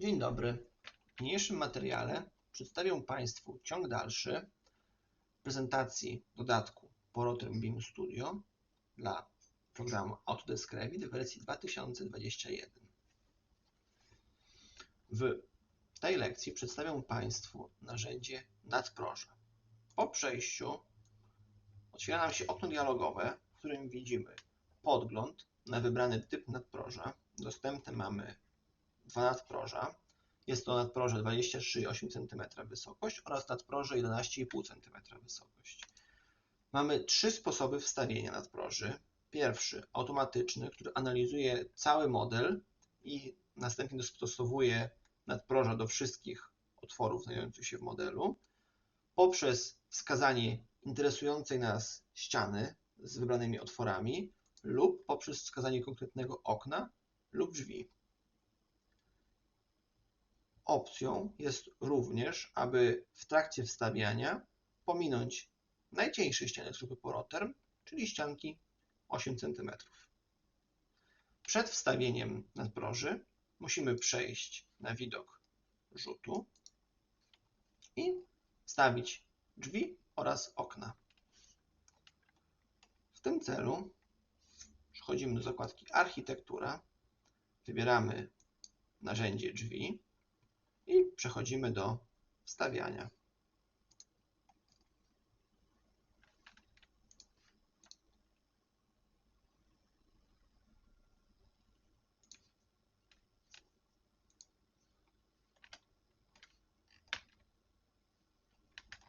Dzień dobry. W niniejszym materiale przedstawię Państwu ciąg dalszy prezentacji dodatku PoroTrem Beam Studio dla programu Autodesk Revit w wersji 2021. W tej lekcji przedstawię Państwu narzędzie nadproże. Po przejściu otwiera nam się okno dialogowe, w którym widzimy podgląd na wybrany typ nadproża. Dostępne mamy dwa nadproża. Jest to nadproże 23,8 cm wysokość oraz nadproże 11,5 cm wysokość. Mamy trzy sposoby wstawienia nadproży. Pierwszy automatyczny, który analizuje cały model i następnie dostosowuje nadproża do wszystkich otworów znajdujących się w modelu. Poprzez wskazanie interesującej nas ściany z wybranymi otworami lub poprzez wskazanie konkretnego okna lub drzwi. Opcją jest również, aby w trakcie wstawiania pominąć najcieńsze ściany trupy poroterm, czyli ścianki 8 cm. Przed wstawieniem nadproży musimy przejść na widok rzutu i wstawić drzwi oraz okna. W tym celu przechodzimy do zakładki Architektura, wybieramy narzędzie drzwi i przechodzimy do wstawiania.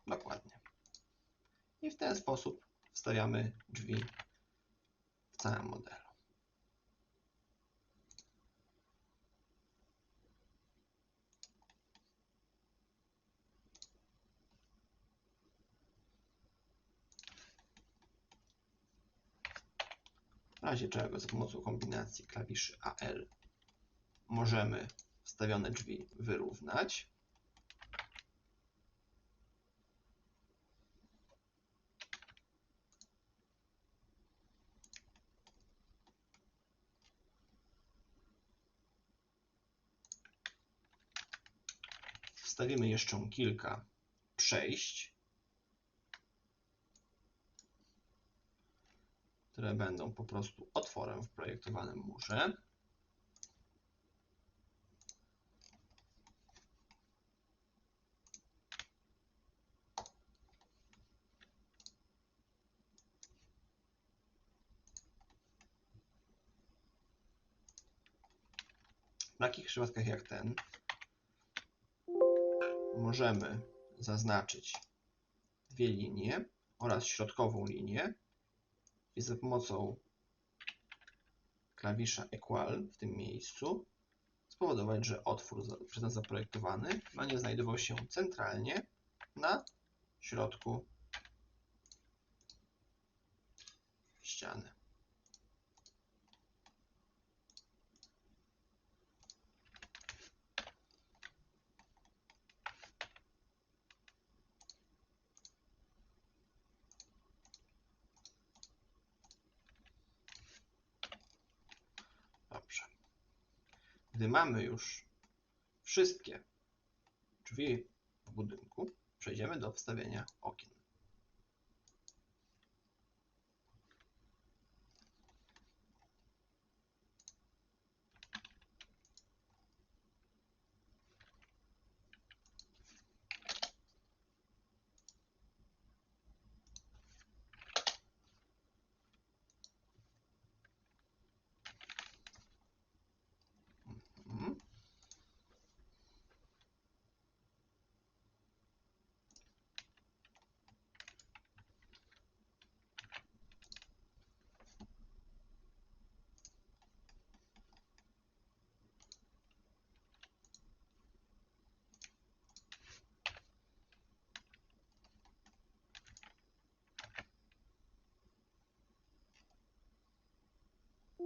Dokładnie. I w ten sposób wstawiamy drzwi w całym modelu. Razie czego za pomocą kombinacji klawiszy AL możemy wstawione drzwi wyrównać. Wstawimy jeszcze kilka przejść, które będą po prostu otworem w projektowanym murze. W takich przypadkach jak ten możemy zaznaczyć dwie linie oraz środkową linię i za pomocą klawisza Equal w tym miejscu spowodować, że otwór przez nas zaprojektowany będzie znajdował się centralnie na środku ściany. Dobrze. Gdy mamy już wszystkie drzwi w budynku, przejdziemy do wstawienia okien.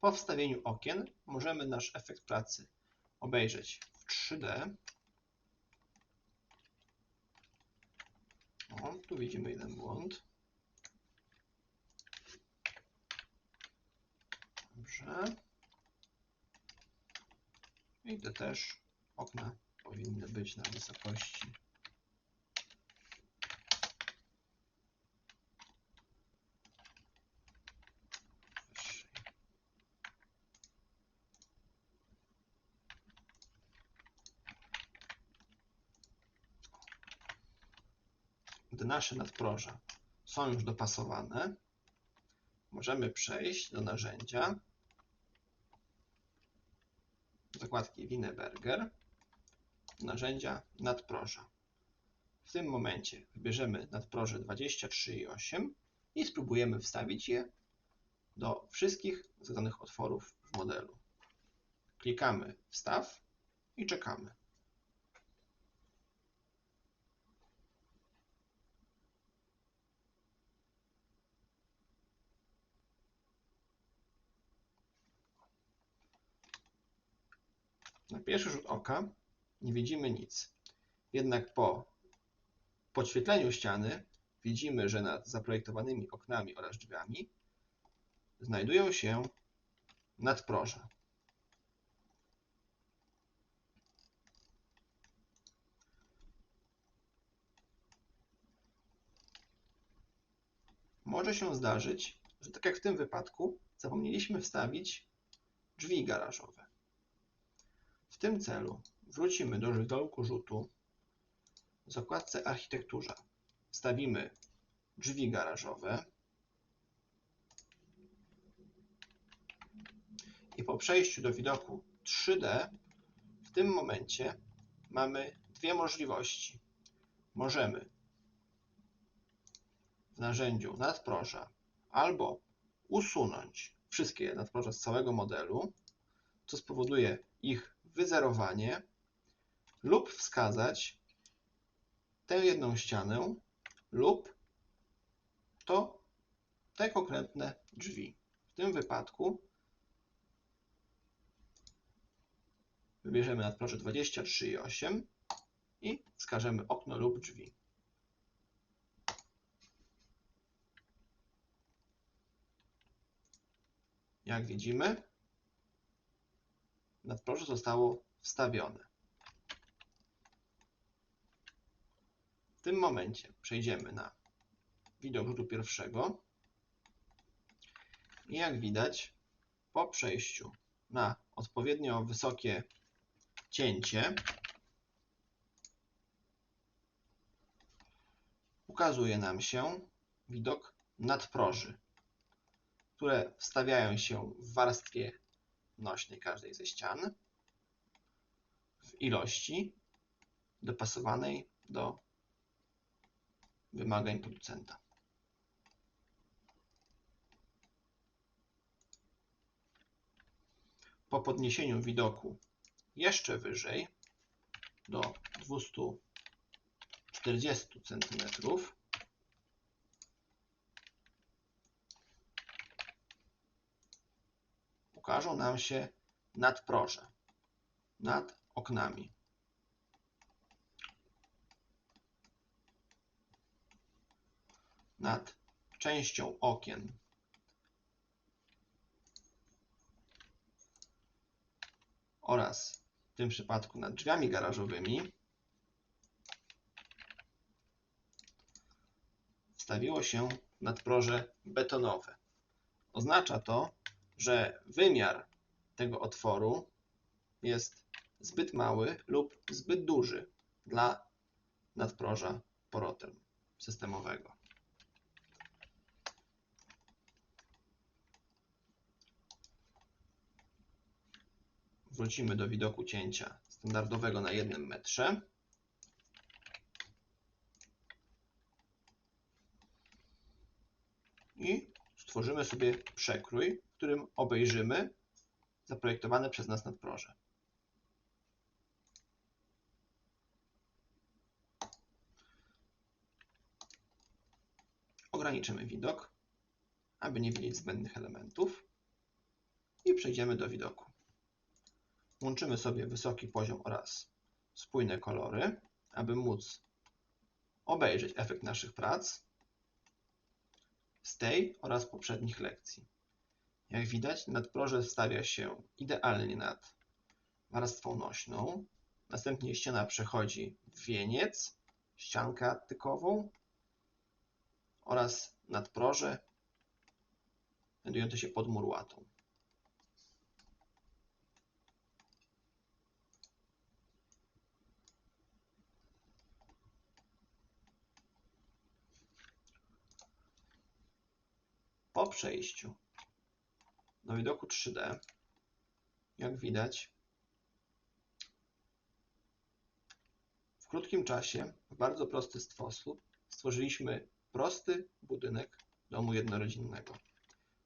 Po wstawieniu okien możemy nasz efekt pracy obejrzeć w 3D. O, tu widzimy jeden błąd. Dobrze. I te też okna powinny być na wysokości Gdy nasze nadproża są już dopasowane, możemy przejść do narzędzia zakładki Wienerberger, narzędzia nadproża. W tym momencie wybierzemy nadproże 23,8 i spróbujemy wstawić je do wszystkich zadanych otworów w modelu. Klikamy Wstaw i czekamy. Na pierwszy rzut oka nie widzimy nic. Jednak po podświetleniu ściany widzimy, że nad zaprojektowanymi oknami oraz drzwiami znajdują się nadproża. Może się zdarzyć, że tak jak w tym wypadku, zapomnieliśmy wstawić drzwi garażowe. W tym celu wrócimy do widoku rzutu. W zakładce Architekturza wstawimy drzwi garażowe i po przejściu do widoku 3D w tym momencie mamy dwie możliwości. Możemy w narzędziu nadproża albo usunąć wszystkie nadproża z całego modelu, co spowoduje ich wyzerowanie lub wskazać tę jedną ścianę lub to te konkretne drzwi. W tym wypadku wybierzemy nadproże 23,8 i wskażemy okno lub drzwi. Jak widzimy, nadproże zostało wstawione. W tym momencie przejdziemy na widok rzutu pierwszego i jak widać po przejściu na odpowiednio wysokie cięcie ukazuje nam się widok nadproży, które wstawiają się w warstwie nośnej każdej ze ścian w ilości dopasowanej do wymagań producenta. Po podniesieniu widoku jeszcze wyżej do 240 cm ukażą nam się nadproże nad oknami. Nad częścią okien oraz w tym przypadku nad drzwiami garażowymi wstawiło się nadproże betonowe. Oznacza to, że wymiar tego otworu jest zbyt mały lub zbyt duży dla nadproża porotem systemowego. Wrócimy do widoku cięcia standardowego na jednym metrze. I stworzymy sobie przekrój, którym obejrzymy zaprojektowane przez nas nadproże. Ograniczymy widok, aby nie widzieć zbędnych elementów. i przejdziemy do widoku. Łączymy sobie wysoki poziom oraz spójne kolory, aby móc obejrzeć efekt naszych prac z tej oraz poprzednich lekcji. Jak widać, nadproże stawia się idealnie nad warstwą nośną. Następnie ściana przechodzi w wieniec, ściankę attykową oraz nadproże znajdujące się pod murłatą. Po przejściu do widoku 3D, jak widać, w krótkim czasie, w bardzo prosty sposób, stworzyliśmy prosty budynek domu jednorodzinnego,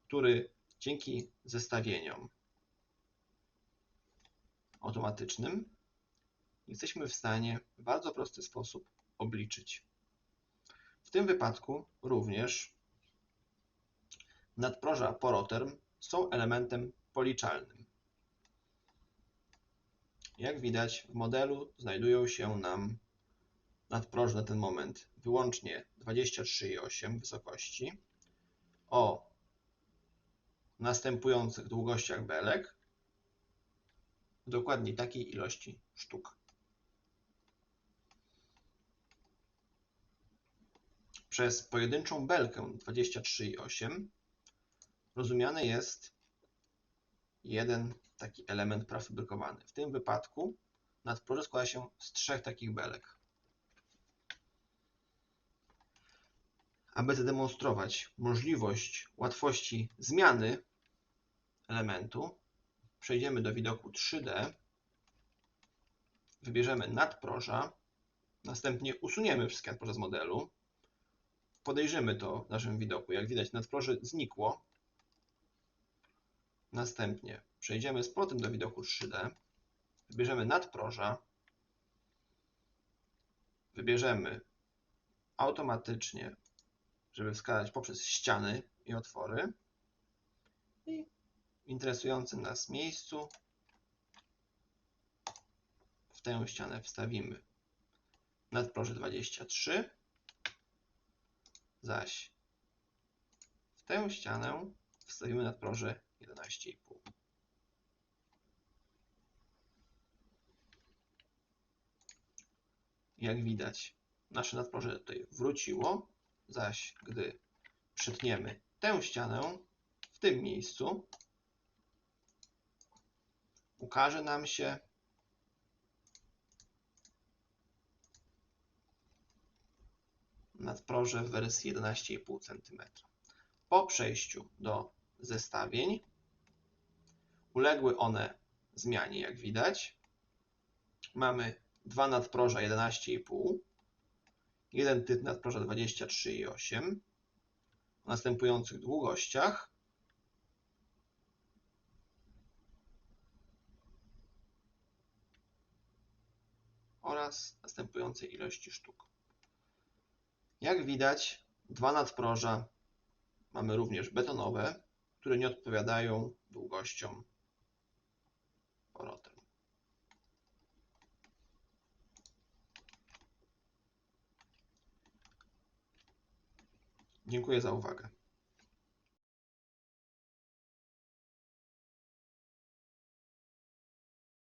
który dzięki zestawieniom automatycznym jesteśmy w stanie w bardzo prosty sposób obliczyć. W tym wypadku również nadproża poroterm są elementem policzalnym. Jak widać w modelu znajdują się nam nadproże na ten moment wyłącznie 23,8 wysokości o następujących długościach belek w dokładnie takiej ilości sztuk. Przez pojedynczą belkę 23,8 rozumiany jest jeden taki element prafabrykowany. W tym wypadku nadproże składa się z trzech takich belek. Aby zademonstrować możliwość łatwości zmiany elementu, przejdziemy do widoku 3D, wybierzemy nadproża, następnie usuniemy wszystkie nadproże z modelu, podejrzymy to w naszym widoku. Jak widać nadproże znikło, Następnie przejdziemy z powrotem do widoku 3D, wybierzemy nadproża, wybierzemy automatycznie, żeby wskazać poprzez ściany i otwory. I w interesującym nas miejscu w tę ścianę wstawimy nadproże 23, zaś w tę ścianę wstawimy nadproże 11,5. Jak widać, nasze nadproże tutaj wróciło, zaś gdy przytniemy tę ścianę w tym miejscu, ukaże nam się nadproże w wersji 11,5 cm. Po przejściu do zestawień Uległy one zmianie, jak widać. Mamy dwa nadproża 11,5, jeden typ nadproża 23,8 o następujących długościach. oraz następującej ilości sztuk. Jak widać, dwa nadproża mamy również betonowe, które nie odpowiadają długościom powrotem. Dziękuję za uwagę.